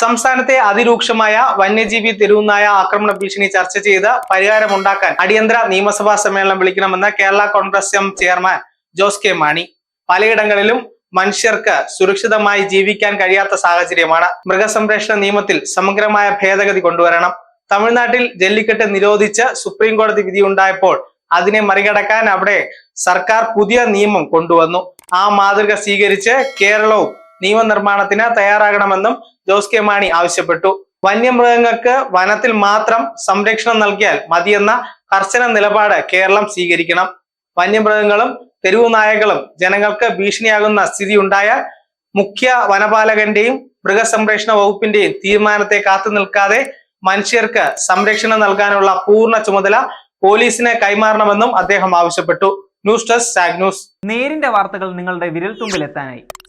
സംസ്ഥാനത്തെ അതിരൂക്ഷമായ വന്യജീവി തെരുവുനായ ആക്രമണ ഭീഷണി ചർച്ച ചെയ്ത് പരിഹാരമുണ്ടാക്കാൻ അടിയന്തര നിയമസഭാ സമ്മേളനം വിളിക്കണമെന്ന് Kerala Congress M chairman Jose K Mani. പലയിടങ്ങളിലും മനുഷ്യർക്ക് സുരക്ഷിതമായി ജീവിക്കാൻ കഴിയാത്ത സാഹചര്യമാണ് മൃഗസംരക്ഷണ നിയമത്തിൽ സമഗ്രമായ ഭേദഗതി കൊണ്ടുവരണം. തമിഴ്നാട്ടിൽ ജല്ലിക്കെട്ട് നിരോധിച്ച് സുപ്രീം കോടതി വിധി ഉണ്ടായപ്പോൾ അതിനെ മറികടക്കാൻ അവിടെ സർക്കാർ പുതിയ നിയമം കൊണ്ടുവന്നു. ആ മാതൃക സ്വീകരിച്ച് കേരളവും നിയമനിർമ്മാണത്തിന് തയ്യാറാകണമെന്നും ജോസ് കെ മാണി ആവശ്യപ്പെട്ടു. വന്യമൃഗങ്ങൾക്ക് വനത്തിൽ മാത്രം സംരക്ഷണം നൽകിയാൽ മതിയെന്ന കർശന നിലപാട് കേരളം സ്വീകരിക്കണം. വന്യമൃഗങ്ങളും തെരുവു നായകളും ജനങ്ങൾക്ക് ഭീഷണിയാകുന്ന സ്ഥിതി ഉണ്ടായാൽ മുഖ്യ വനപാലകന്റെയും മൃഗസംരക്ഷണ വകുപ്പിന്റെയും തീരുമാനത്തെ കാത്തു നിൽക്കാതെ മനുഷ്യർക്ക് സംരക്ഷണം നൽകാനുള്ള പൂർണ ചുമതല പോലീസിനെ കൈമാറണമെന്നും അദ്ദേഹം ആവശ്യപ്പെട്ടു. ന്യൂസ് ഡെസ്ക് സാഗ് ന്യൂസ്. നേരിന്റെ വാർത്തകൾ നിങ്ങളുടെ വിരൽ എത്താനായി.